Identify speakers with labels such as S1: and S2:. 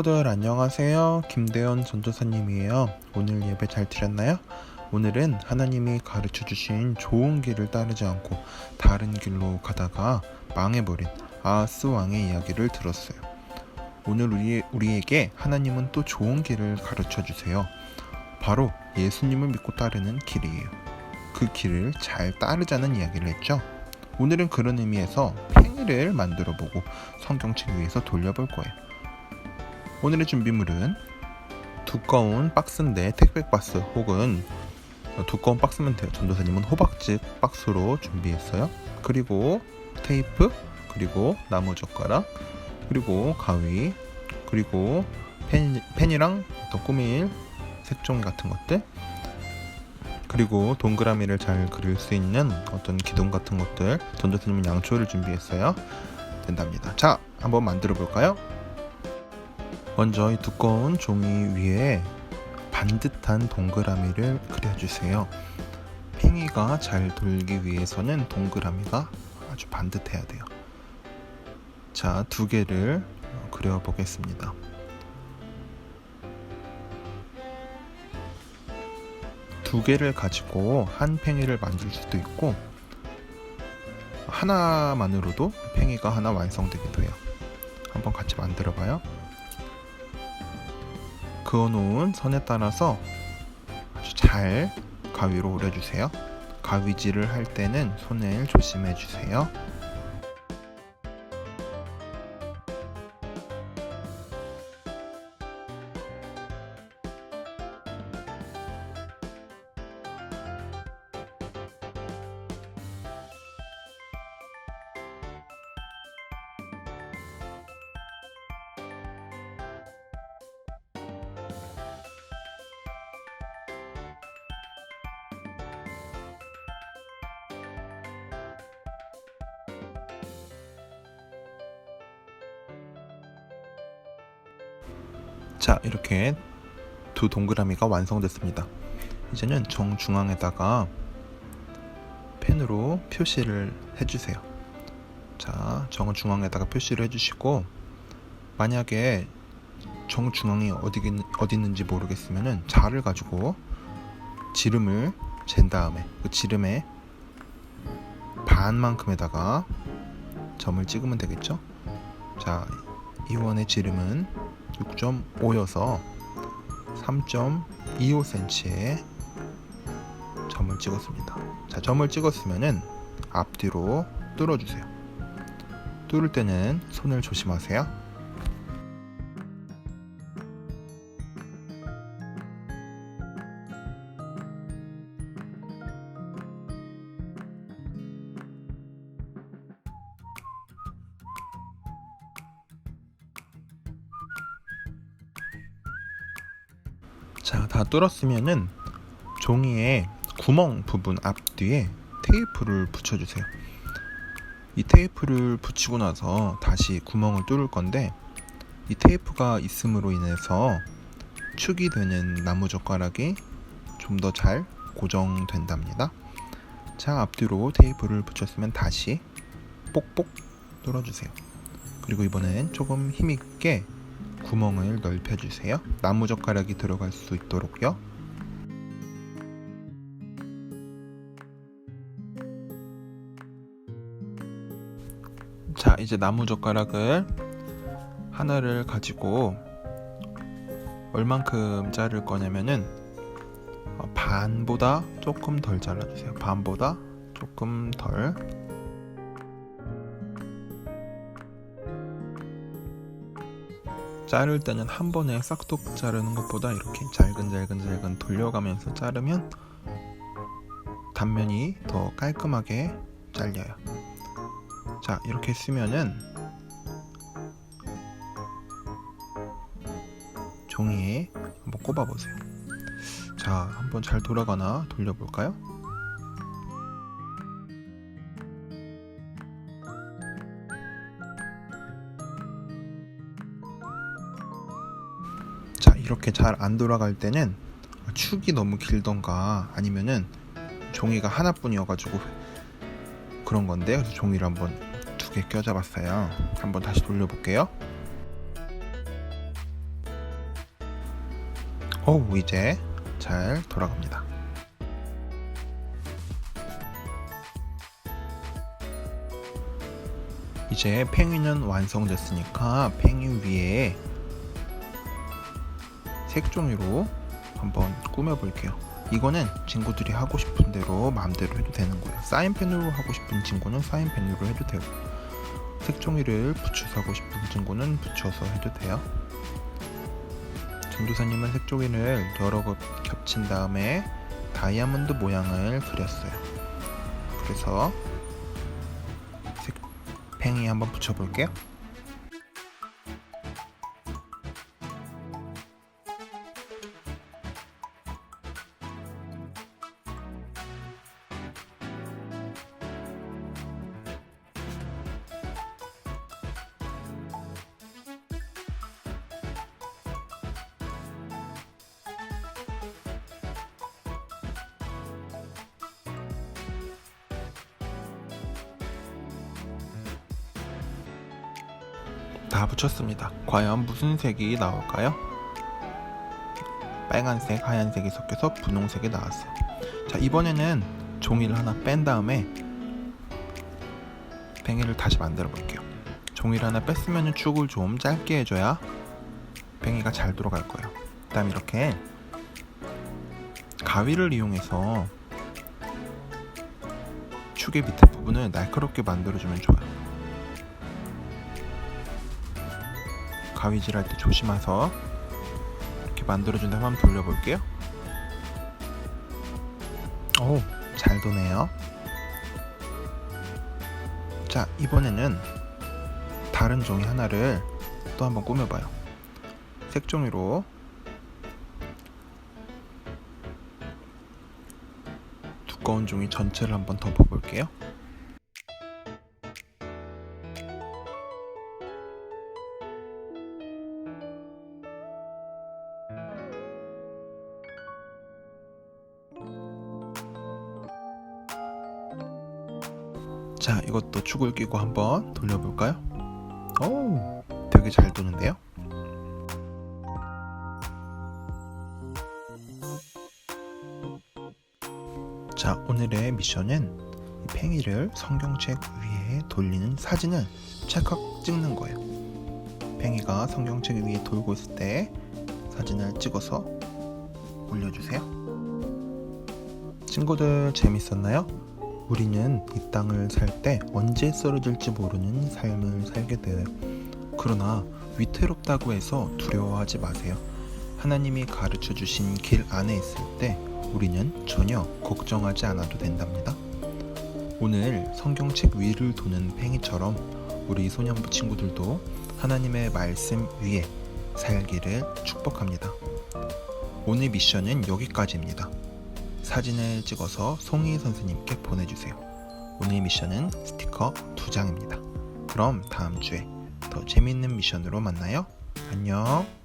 S1: 친구들 안녕하세요. 김대현 전도사님이에요. 오늘 예배 잘 드렸나요? 오늘은 하나님이 가르쳐 주신 좋은 길을 따르지 않고 다른 길로 가다가 망해버린 아하스 왕의 이야기를 들었어요. 오늘 우리, 우리에게 하나님은 또 좋은 길을 가르쳐 주세요. 바로 예수님을 믿고 따르는 길이에요. 그 길을 잘 따르자는 이야기를 했죠. 오늘은 그런 의미에서 팽이를 만들어 보고 성경책 위에서 돌려볼 거예요. 오늘의 준비물은 두꺼운 박스인데 택배 박스 혹은 두꺼운 박스면 돼요. 전도사님은 호박즙 박스로 준비했어요. 그리고 테이프, 그리고 나무 젓가락, 그리고 가위, 그리고 펜, 펜이랑 어떤 꾸밀 색종이 같은 것들, 그리고 동그라미를 잘 그릴 수 있는 어떤 기둥 같은 것들 전도사님은 양초를 준비했어요. 된답니다. 자, 한번 만들어 볼까요? 먼저 이 두꺼운 종이 위에 반듯한 동그라미를 그려주세요. 팽이가 잘 돌기 위해서는 동그라미가 아주 반듯해야 돼요. 자, 두 개를 그려보겠습니다. 두 개를 가지고 한 팽이를 만들 수도 있고 하나만으로도 팽이가 하나 완성되기도 해요. 한번 같이 만들어 봐요. 그어놓은 선에 따라서 아주 잘 가위로 오려주세요. 가위질을 할 때는 손을 조심해 주세요. 자, 이렇게 두 동그라미가 완성됐습니다. 이제는 정중앙에다가 펜으로 표시를 해주세요. 자, 정중앙에다가 표시를 해주시고 만약에 정중앙이 어디, 어디 있는지 모르겠으면은 자를 가지고 지름을 잰 다음에 그 지름의 반만큼에다가 점을 찍으면 되겠죠? 자, 이 원의 지름은 6.5여서 3.25cm의 점을 찍었습니다. 자, 점을 찍었으면은 앞뒤로 뚫어주세요. 뚫을 때는 손을 조심하세요. 자, 다 뚫었으면은 종이에 구멍 부분 앞뒤에 테이프를 붙여주세요. 이 테이프를 붙이고 나서 다시 구멍을 뚫을 건데 이 테이프가 있음으로 인해서 축이 되는 나무 젓가락이 좀 더 잘 고정된답니다. 자, 앞뒤로 테이프를 붙였으면 다시 똑똑 뚫어주세요. 그리고 이번엔 조금 힘있게 구멍을 넓혀주세요. 나무 젓가락이 들어갈 수 있도록요. 자, 이제 나무 젓가락을 하나를 가지고 얼만큼 자를 거냐면은 어, 반보다 조금 덜 잘라주세요. 반보다 조금 덜. 자를 때는 한 번에 싹둑 자르는 것보다 이렇게 잘근잘근잘근 돌려가면서 자르면 단면이 더 깔끔하게 잘려요. 자, 이렇게 쓰면은 종이에 한번 꼽아 보세요. 자, 한번 잘 돌아가나 돌려볼까요? 이렇게 잘 안 돌아갈 때는 축이 너무 길던가 아니면은 종이가 하나뿐이어가지고 그런 건데 그래서 종이를 한번 두 개 껴잡았어요 한번 다시 돌려볼게요 오, 이제 잘 돌아갑니다. 이제 팽이는 완성됐으니까 팽이 위에 색종이로 한번 꾸며볼게요. 이거는 친구들이 하고 싶은 대로 마음대로 해도 되는 거예요. 사인펜으로 하고 싶은 친구는 사인펜으로 해도 되고 색종이를 붙여서 하고 싶은 친구는 붙여서 해도 돼요. 전도사님은 색종이를 여러 겹 겹친 다음에 다이아몬드 모양을 그렸어요. 그래서 색 팽이 한번 붙여볼게요. 다 붙였습니다. 과연 무슨 색이 나올까요? 빨간색, 하얀색이 섞여서 분홍색이 나왔어요. 자, 이번에는 종이를 하나 뺀 다음에 뱅이를 다시 만들어 볼게요. 종이를 하나 뺐으면 축을 좀 짧게 해줘야 뱅이가 잘 돌아갈 거예요. 그 다음 이렇게 가위를 이용해서 축의 밑에 부분을 날카롭게 만들어주면 좋아요. 가위질 할 때 조심해서 이렇게 만들어준 다음에 한번 돌려볼게요. 오, 잘 도네요. 자, 이번에는 다른 종이 하나를 또 한번 꾸며봐요. 색종이로 두꺼운 종이 전체를 한번 덮어볼게요. 자, 이것도 축을 끼고 한번 돌려볼까요? 오, 되게 잘 도는데요? 자, 오늘의 미션은 이 팽이를 성경책 위에 돌리는 사진을 찰칵 찍는 거예요. 팽이가 성경책 위에 돌고 있을 때 사진을 찍어서 올려주세요. 친구들 재밌었나요? 우리는 이 땅을 살 때 언제 쓰러질지 모르는 삶을 살게 돼요. 그러나 위태롭다고 해서 두려워하지 마세요. 하나님이 가르쳐 주신 길 안에 있을 때 우리는 전혀 걱정하지 않아도 된답니다. 오늘 성경책 위를 도는 팽이처럼 우리 소년부 친구들도 하나님의 말씀 위에 살기를 축복합니다. 오늘 미션은 여기까지입니다. 사진을 찍어서 송희 선생님께 보내주세요. 오늘 미션은 스티커 두 장입니다. 그럼 다음 주에 더 재밌는 미션으로 만나요. 안녕.